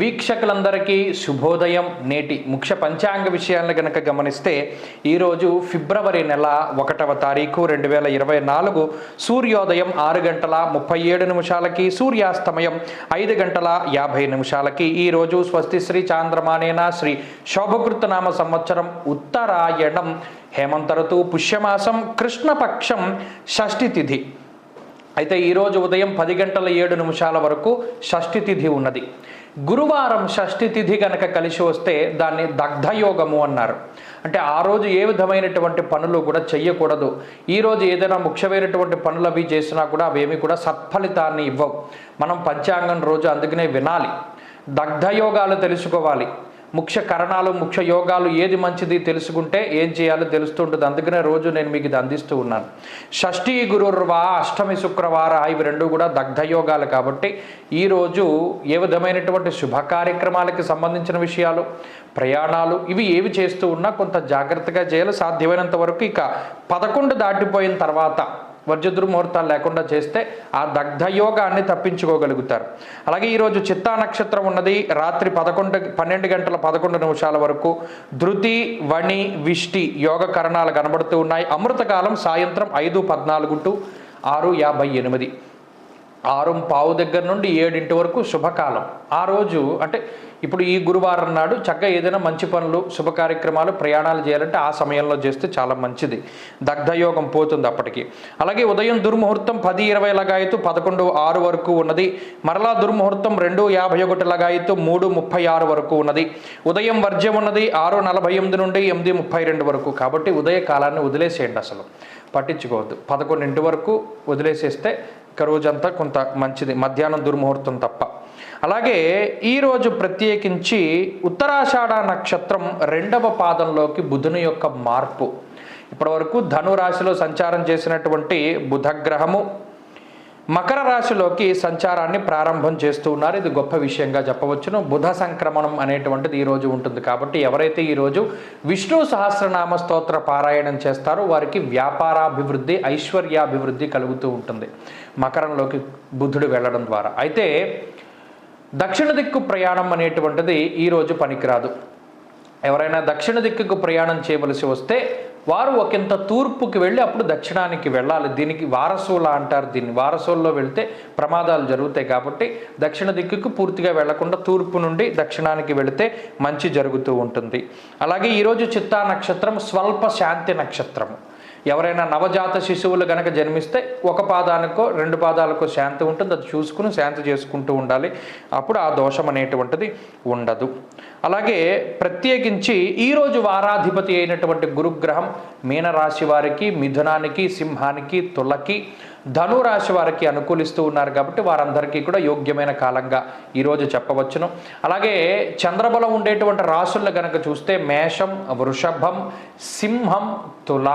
వీక్షకులందరికీ శుభోదయం. నేటి ముఖ్య పంచాంగ విషయాలను గనక గమనిస్తే ఈరోజు ఫిబ్రవరి నెల ఒకటవ తారీఖు రెండు వేల ఇరవై నాలుగు సూర్యోదయం ఆరు గంటల ముప్పై ఏడు నిమిషాలకి సూర్యాస్తమయం ఐదు గంటల యాభై నిమిషాలకి. ఈరోజు స్వస్తి శ్రీ చాంద్రమానేన శ్రీ శోభకృతనామ సంవత్సరం ఉత్తరాయణం. హేమంత ఋతువు పుష్యమాసం కృష్ణపక్షం షష్ఠి తిథి. అయితే ఈరోజు ఉదయం పది గంటల ఏడు నిమిషాల వరకు షష్ఠి తిథి ఉన్నది. గురువారం షష్ఠి తిథి కనుక కలిసి వస్తే దాన్ని దగ్ధయోగము అన్నారు. అంటే ఆ రోజు ఏ విధమైనటువంటి పనులు కూడా చెయ్యకూడదు. ఈ రోజు ఏదైనా ముఖ్యమైనటువంటి పనులు అవి చేసినా కూడా అవేమి కూడా సత్ఫలితాన్ని ఇవ్వవు. మనం పంచాంగం రోజు అందుకనే వినాలి. దగ్ధయోగాలు తెలుసుకోవాలి. ముఖ్య కరణాలు ముఖ్య యోగాలు ఏది మంచిది తెలుసుకుంటే ఏం చేయాలో తెలుస్తుంటుంది. అందుకనే రోజు నేను మీకు ఇది అందిస్తూ ఉన్నాను. షష్ఠీ గురుర్వా అష్టమి శుక్రవార ఇవి రెండు కూడా దగ్ధ యోగాలు కాబట్టి ఈరోజు ఏ విధమైనటువంటి శుభ కార్యక్రమాలకి సంబంధించిన విషయాలు ప్రయాణాలు ఇవి ఏవి చేస్తూ ఉన్నా కొంత జాగ్రత్తగా చేయాలి. సాధ్యమైనంత వరకు ఇక పదకొండు దాటిపోయిన తర్వాత వర్జదుర్ముహూర్తాలు లేకుండా చేస్తే ఆ దగ్ధయోగాన్ని తప్పించుకోగలుగుతారు. అలాగే ఈరోజు చిత్తా నక్షత్రం ఉన్నది. రాత్రి పదకొండు పన్నెండు గంటల పదకొండు నిమిషాల వరకు ధృతి వణి విష్టి యోగ కరణాలు కనబడుతూ ఉన్నాయి. అమృతకాలం సాయంత్రం ఐదు పద్నాలుగు టు ఆరు యాభై ఎనిమిది. ఆరు పావు దగ్గర నుండి ఏడింటి వరకు శుభకాలం. ఆ రోజు అంటే ఇప్పుడు ఈ గురువారం నాడు చక్కగా ఏదైనా మంచి పనులు శుభ కార్యక్రమాలు ప్రయాణాలు చేయాలంటే ఆ సమయంలో చేస్తే చాలా మంచిది. దగ్ధయోగం పోతుంది అప్పటికి. అలాగే ఉదయం దుర్ముహూర్తం పది ఇరవై లగాయతు పదకొండు ఆరు వరకు ఉన్నది. మరలా దుర్ముహూర్తం రెండు యాభై ఒకటి లగాయతు మూడు ముప్పై ఆరు వరకు ఉన్నది. ఉదయం వర్జ్యం ఉన్నది ఆరు నలభై ఎనిమిది నుండి ఎనిమిది ముప్పై రెండు వరకు. కాబట్టి ఉదయ కాలాన్ని వదిలేసేయండి అసలు. పట్టించుకోవద్దు. పదకొండింటి వరకు వదిలేసేస్తే రోజంతా కొంత మంచిది మధ్యాహ్నం దుర్ముహూర్తం తప్ప. అలాగే ఈరోజు ప్రత్యేకించి ఉత్తరాషాఢ నక్షత్రం రెండవ పాదంలోకి బుధుని యొక్క మార్పు. ఇప్పటివరకు ధనురాశిలో సంచారం చేసినటువంటి బుధగ్రహము మకర రాశిలోకి సంచారాన్ని ప్రారంభం చేస్తూ ఉన్నారు. ఇది గొప్ప విషయంగా చెప్పవచ్చును. బుధ సంక్రమణం అనేటువంటిది ఈరోజు ఉంటుంది కాబట్టి ఎవరైతే ఈరోజు విష్ణు సహస్రనామ స్తోత్ర పారాయణం చేస్తారో వారికి వ్యాపారాభివృద్ధి ఐశ్వర్యాభివృద్ధి కలుగుతూ ఉంటుంది. మకరంలోకి బుధుడు వెళ్ళడం ద్వారా. అయితే దక్షిణ దిక్కు ప్రయాణం అనేటువంటిది ఈరోజు పనికిరాదు. ఎవరైనా దక్షిణ దిక్కుకు ప్రయాణం చేయవలసి వస్తే వారు ఒకంత తూర్పుకి వెళ్ళి అప్పుడు దక్షిణానికి వెళ్ళాలి. దీనికి వారసుల అంటారు దీన్ని. వారసుల్లో వెళ్తే ప్రమాదాలు జరుగుతాయి కాబట్టి దక్షిణ దిక్కుకు పూర్తిగా వెళ్ళకుండా తూర్పు నుండి దక్షిణానికి వెళితే మంచి జరుగుతూ ఉంటుంది. అలాగే ఈరోజు చిత్తా నక్షత్రం స్వల్ప శాంతి నక్షత్రము. ఎవరైనా నవజాత శిశువులు గనక జన్మిస్తే ఒక పాదానికో రెండు పాదాలకో శాంతి ఉంటుంది. అది చూసుకుని శాంతి చేసుకుంటూ ఉండాలి. అప్పుడు ఆ దోషం అనేటువంటిది ఉండదు. అలాగే ప్రత్యేకించి ఈరోజు వారాధిపతి అయినటువంటి గురుగ్రహం మీనరాశి వారికి మిథునానికి సింహానికి తులకి ధనురాశి వారికి అనుకూలిస్తూ ఉన్నారు కాబట్టి వారందరికీ కూడా యోగ్యమైన కాలంగా ఈరోజు చెప్పవచ్చును. అలాగే చంద్రబలం ఉండేటువంటి రాసులను గనక చూస్తే మేషం వృషభం సింహం తుల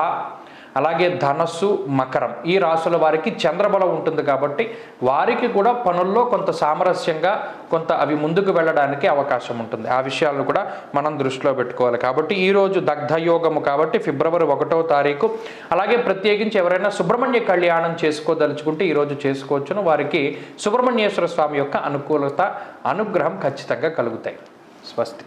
అలాగే ధనస్సు మకరం. ఈ రాసుల వారికి చంద్రబలం ఉంటుంది కాబట్టి వారికి కూడా పనుల్లో కొంత సామరస్యంగా కొంత అవి ముందుకు వెళ్ళడానికి అవకాశం ఉంటుంది. ఆ విషయాలను కూడా మనం దృష్టిలో పెట్టుకోవాలి. కాబట్టి ఈరోజు దగ్ధయోగము కాబట్టి ఫిబ్రవరి ఒకటో తారీఖు. అలాగే ప్రత్యేకించి ఎవరైనా సుబ్రహ్మణ్య కళ్యాణం చేసుకోదలుచుకుంటే ఈరోజు చేసుకోవచ్చును. వారికి సుబ్రహ్మణ్యేశ్వర స్వామి యొక్క అనుకూలత అనుగ్రహం ఖచ్చితంగా కలుగుతాయి. స్వస్తి.